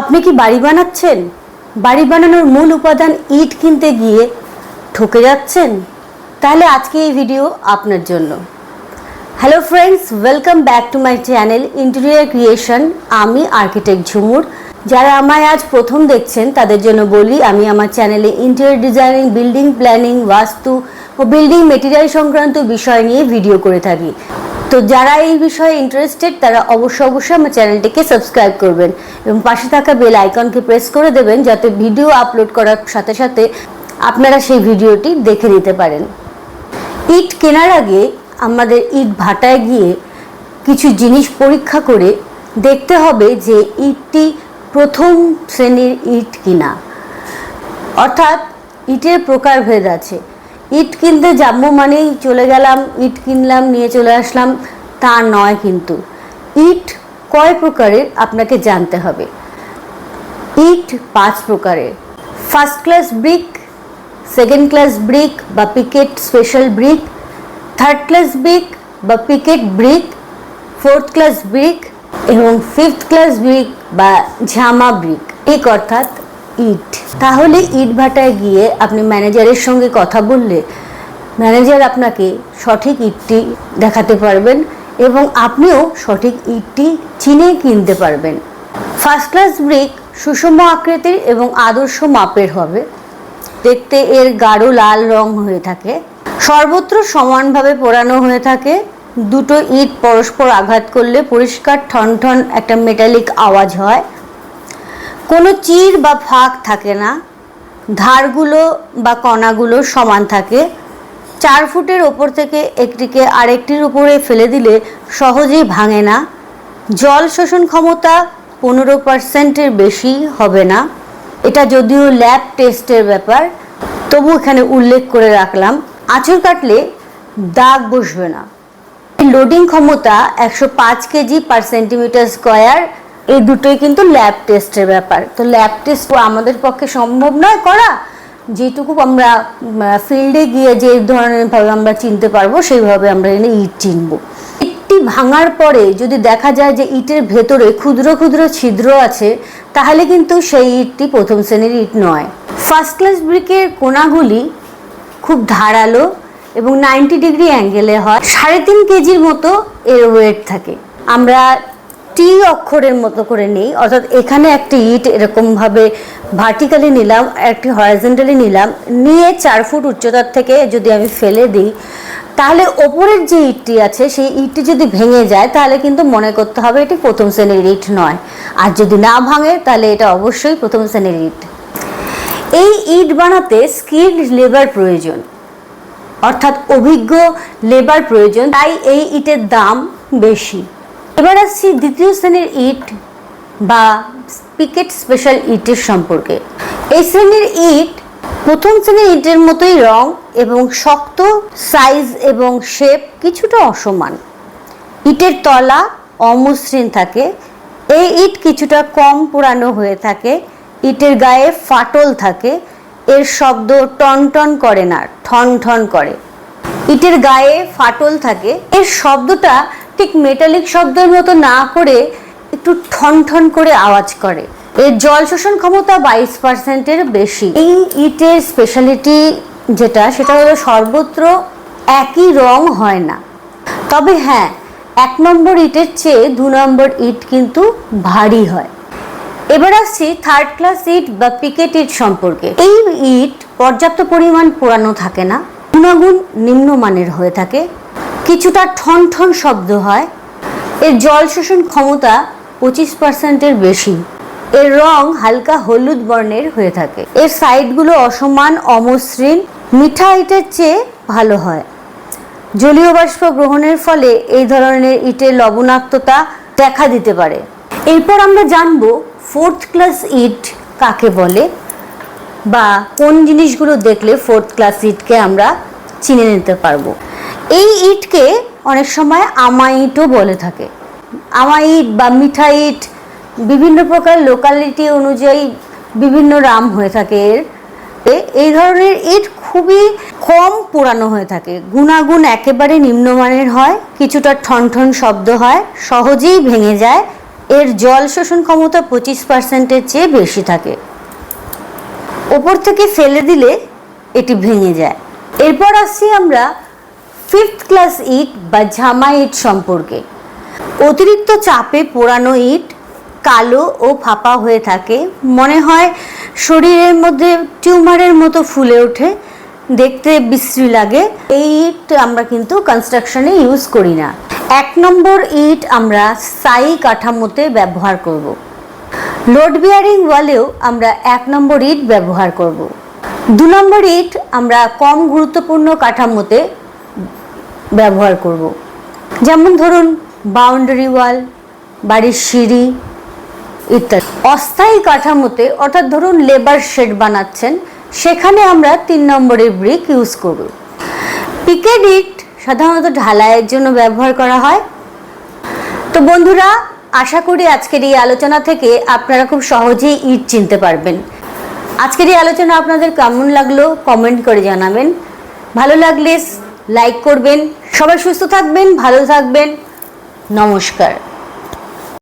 আপনি কি বাড়ি বানাচ্ছেন? বাড়ি বানানোর মূল উপাদান ইট কিনতে গিয়ে ঠকে যাচ্ছেন? তাহলে আজকে এই ভিডিও আপনার জন্য। Hello friends welcome back to my channel interior creation আমি আর্কিটেক্ট ঝুমুর। যারা আমায় আজ প্রথম দেখছেন, তাদের জন্য বলি, আমি আমার চ্যানেলে ইন্টেরিয়ার ডিজাইনিং বিল্ডিং প্ল্যানিং বাস্তু ও বিল্ডিং মেটেরিয়াল সংক্রান্ত বিষয় নিয়ে ভিডিও করে থাকি। তো যারা এই বিষয়ে ইন্টারেস্টেড তারা অবশ্যই অবশ্যই আমার চ্যানেলটিকে সাবস্ক্রাইব করবেন এবং পাশে থাকা বেল আইকনকে প্রেস করে দেবেন যাতে ভিডিও আপলোড করার সাথে সাথে আপনারা সেই ভিডিওটি দেখে নিতে পারেন। ইট কেনার আগে আমাদের ইট ভাটায় গিয়ে কিছু জিনিস পরীক্ষা করে দেখতে হবে যে ইটটি প্রথম শ্রেণির ইট কিনা। অর্থাৎ ইটের প্রকারভেদ আছে। ইট কিনতে যাব মানেই চলে গেলাম, ইট কিনলাম, নিয়ে চলে আসলাম, তা নয় কিন্তু। ইট কয় প্রকারের আপনাকে জানতে হবে। ইট পাঁচ প্রকারের। First class brick, second class brick বা picket special brick, third class brick বা picket brick, fourth class brick এবং ফিফথ ক্লাস ব্রিক বা ঝামা ব্রিক। এক অর্থাৎ ইট। তাহলে ইট ভাটায় গিয়ে আপনি ম্যানেজারের সঙ্গে কথা বললে ম্যানেজার আপনাকে সঠিক ইটটি দেখাতে পারবেন এবং আপনিও সঠিক ইটটি চিনে কিনতে পারবেন। ফার্স্ট ক্লাস ব্রিক সুষম আকৃতির এবং আদর্শ মাপের হবে। দেখতে এর গাঢ় লাল রং হয়ে থাকে। সর্বত্র সমানভাবে পোড়ানো হয়ে থাকে। দুটো ইট পরস্পর আঘাত করলে পরিষ্কার ঠন ঠন একটা মেটালিক আওয়াজ হয়। কোনো চির বা ফাঁক থাকে না। ধারগুলো বা কণাগুলো সমান থাকে। চার ফুটের ওপর থেকে একটিকে আরেকটির উপরে ফেলে দিলে সহজেই ভাঙে না। জল শোষণ ক্ষমতা পনেরো পার্সেন্টের বেশি হবে না। এটা যদিও ল্যাব টেস্টের ব্যাপার, তবু এখানে উল্লেখ করে রাখলাম, আঁচড় কাটলে দাগ বসবে না। লোডিং ক্ষমতা একশো পাঁচ কেজি পার সেন্টিমিটার স্কোয়ার এই দুটোই কিন্তু ল্যাব টেস্টের ব্যাপার। তো ল্যাব টেস্ট আমাদের পক্ষে সম্ভব নয় করা। যেটুকু আমরা ফিল্ডে গিয়ে যে ধরনের ভাবে আমরা চিনতে পারব, সেইভাবে আমরা এনে ইট চিনবো। ইটটি ভাঙার পরে যদি দেখা যায় যে ইটের ভেতরে ক্ষুদ্র ক্ষুদ্র ছিদ্র আছে, তাহলে কিন্তু সেই ইটটি প্রথম শ্রেণির ইট নয়। ফার্স্ট ক্লাস ব্রিকের কোনাগুলি খুব ধারালো এবং নাইনটি ডিগ্রি অ্যাঙ্গেলে হয়। সাড়ে তিন কেজির মতো এর ওয়েট থাকে। আমরা টি অক্ষরের মতো করে নেই, অর্থাৎ এখানে একটি ইট এরকমভাবে ভার্টিক্যালি নিলাম, একটি হরাইজেন্টালি নিলাম, নিয়ে চার ফুট উচ্চতার থেকে যদি আমি ফেলে দিই, তাহলে ওপরের যে ইটটি আছে, সেই ইটটি যদি ভেঙে যায়, তাহলে কিন্তু মনে করতে হবে এটি প্রথম শ্রেণির ইট নয়। আর যদি না ভাঙে, তাহলে এটা অবশ্যই প্রথম শ্রেণির ইট। এই ইট বানাতে স্কিল্ড লেবার প্রয়োজন, অর্থাৎ অভিজ্ঞ লেবার প্রয়োজন, তাই এই ইটের দাম বেশি। এবার আসছি দ্বিতীয় শ্রেণির ইট বা পিকেট স্পেশাল ইটের সম্পর্কে। এই শ্রেণির ইট প্রথম শ্রেণির ইটের মতোই রং এবং শক্ত, সাইজ এবং শেপ কিছুটা অসমান। ইটের তলা অমসৃণ থাকে। এই ইট কিছুটা কম পুরানো হয়ে থাকে। ইটের গায়ে ফাটল থাকে। এর শব্দ টন টন করে না, ঠন ঠন করে। ইটের গায়ে ফাটল থাকে। এর শব্দটা ঠিক মেটালিক শব্দের মতো না করে একটু ঠন ঠন করে আওয়াজ করে। এর জল শোষণ ক্ষমতা বাইশ পার্সেন্টের বেশি। এই ইটের স্পেশালিটি যেটা, সেটা হলো সর্বত্র একই রং হয় না। তবে হ্যাঁ এক নম্বর ইটের চেয়ে দু নম্বর ইট কিন্তু ভারী হয়। এবার আসছি থার্ড ক্লাস ইট বা পিকেট ইট সম্পর্কে। এই ইট পর্যাপ্ত পরিমাণ পোড়ানো থাকে না, গুণাগুণ নিম্নমানের হয়ে থাকে। কিছুটা ঠন ঠন শব্দ হয়। এর জল শোষণ ক্ষমতা পঁচিশ পার্সেন্টের বেশি। এর রং হালকা হলুদ বর্ণের হয়ে থাকে। এর সাইডগুলো অসমান, অমসৃণ, মিঠা ইটের চেয়ে ভালো হয়। জলীয় বাষ্প গ্রহণের ফলে এই ধরনের ইটের লবণাক্ততা দেখা দিতে পারে। এরপর আমরা জানব ফোর্থ ক্লাস ইট কাকে বলে বা কোন জিনিসগুলো দেখলে ফোর্থ ক্লাস ইটকে আমরা চিনে নিতে পারব। এই ইটকে অনেক সময় আমা ইটও বলে থাকে। আমা ইট বা মিঠা ইট, বিভিন্ন প্রকার লোকালিটি অনুযায়ী বিভিন্ন রাম হয়ে থাকে এর। এই ধরনের ইট খুবই কম পুরানো হয়ে থাকে। গুণাগুণ একেবারে নিম্নমানের হয়, কিছুটা ঠন ঠন শব্দ হয়, সহজেই ভেঙে যায়। এর জল শোষণ ক্ষমতা পঁচিশ পার্সেন্টের চেয়ে বেশি থাকে। ওপর থেকে ফেলে দিলে এটি ভেঙে যায়। এরপর আসছি আমরা ফিফথ ক্লাস ইট বা ঝামা ইট সম্পর্কে। অতিরিক্ত চাপে পোড়ানো ইট কালো ও ফাঁপা হয়ে থাকে। মনে হয় শরীরের মধ্যে টিউমারের মতো ফুলে ওঠে। দেখতে বিশ্রী লাগে। এই ইট আমরা কিন্তু কনস্ট্রাকশনে ইউজ করি না। এক নম্বর ইট আমরা স্থায়ী কাঠামোতে ব্যবহার করব। লোড বিয়ারিং ওয়ালেও আমরা এক নম্বর ইট ব্যবহার করব। দু নম্বর ইট আমরা কম গুরুত্বপূর্ণ কাঠামোতে ব্যবহার করব। যেমন ধরুন বাউন্ডারি ওয়াল বাড়ির সিঁড়ি ইত্যাদি। অস্থায়ী কাঠামোতে, অর্থাৎ ধরুন লেবার শেড বানাচ্ছেন, সেখানে আমরা তিন নম্বরের ব্রিক ইউজ করব। পিকেড ইট সাধারণত ঢালাইয়ের জন্য ব্যবহার করা হয়। তো বন্ধুরা, আশা করি আজকের এই আলোচনা থেকে আপনারা খুব সহজেই ইট চিনতে পারবেন। আজকের এই আলোচনা আপনাদের কেমন লাগল কমেন্ট করে জানাবেন। ভালো লাগলে লাইক করবেন সবাই সুস্থ থাকবেন ভালো থাকবেন নমস্কার।